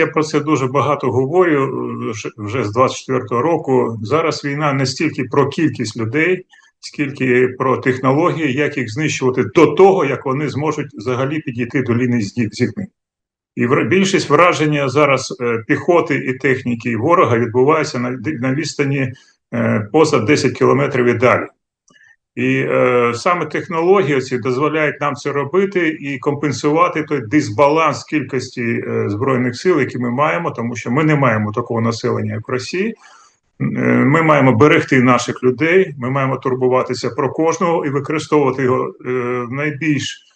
Я про це дуже багато говорю е, вже- з 24-го року. Зараз війна не стільки про кількість людей, скільки про технології, як їх знищувати до того, як вони зможуть взагалі підійти до лінії зі- І більшість враження зараз е, піхоти і техніки ворога відбувається на, на відстані е, поза 10 кілометрів і далі. І е, саме технології ці дозволяють нам це робити і компенсувати той дисбаланс кількості е, збройних сил, які ми маємо, тому що ми не маємо такого населення, як в Росії. Е, Ми маємо берегти наших людей, ми маємо турбуватися про кожного і використовувати його е, найбільш,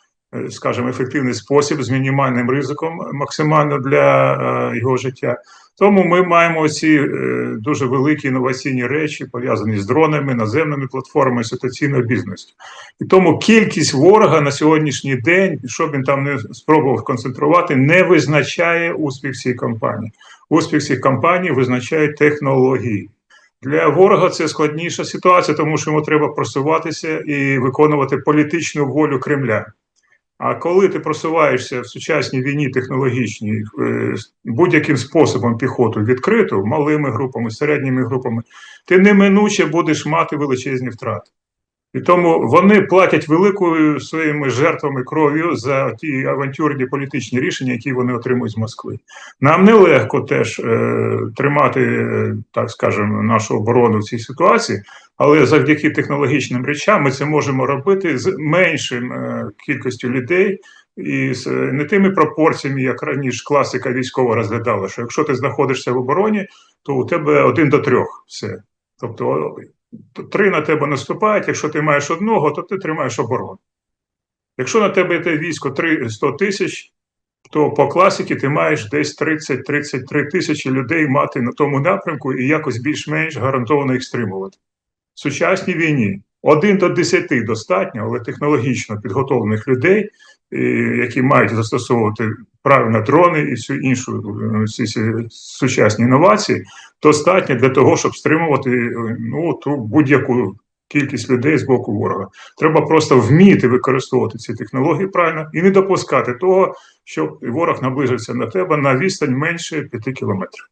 скажімо, ефективний спосіб з мінімальним ризиком максимально для е, його життя. Тому ми маємо ці е, дуже великі інноваційні речі, пов'язані з дронами, наземними платформами, ситуаційною бізнесу. І тому кількість ворога на сьогоднішній день, що б він там не спробував концентрувати, не визначає успіх цієї кампанії. Успіх цих кампаній визначають технології. Для ворога це складніша ситуація, тому що йому треба просуватися і виконувати політичну волю Кремля. А коли ти просуваєшся в сучасній війні технологічній е, будь-яким способом піхоту відкриту, малими групами, середніми групами, ти неминуче будеш мати величезні втрати. І тому вони платять великою своїми жертвами кров'ю за ті авантюрні політичні рішення, які вони отримують з Москви. Нам нелегко теж е, тримати, е, так скажемо, нашу оборону в цій ситуації, але завдяки технологічним речам ми це можемо робити з меншим е, кількістю людей і з е, не тими пропорціями, як раніше класика військова розглядала, що якщо ти знаходишся в обороні, то у тебе один до трьох все. Тобто то три на тебе наступають. Якщо ти маєш одного, то ти тримаєш оборону. Якщо на тебе йде військо 100 тисяч, то по класіки ти маєш десь 30-33 тисячі людей мати на тому напрямку і якось більш-менш гарантовано їх стримувати. В сучасній війні один до 10 достатньо, але технологічно підготовлених людей, е, які мають застосовувати правильно дрони і всю іншу е, всі ці сучасні інновації, достатньо для того, щоб стримувати е, ну, ту будь-яку кількість людей з боку ворога. Треба просто вміти використовувати ці технології правильно і не допускати того, щоб ворог наближився на тебе на відстань менше 5 кілометрів.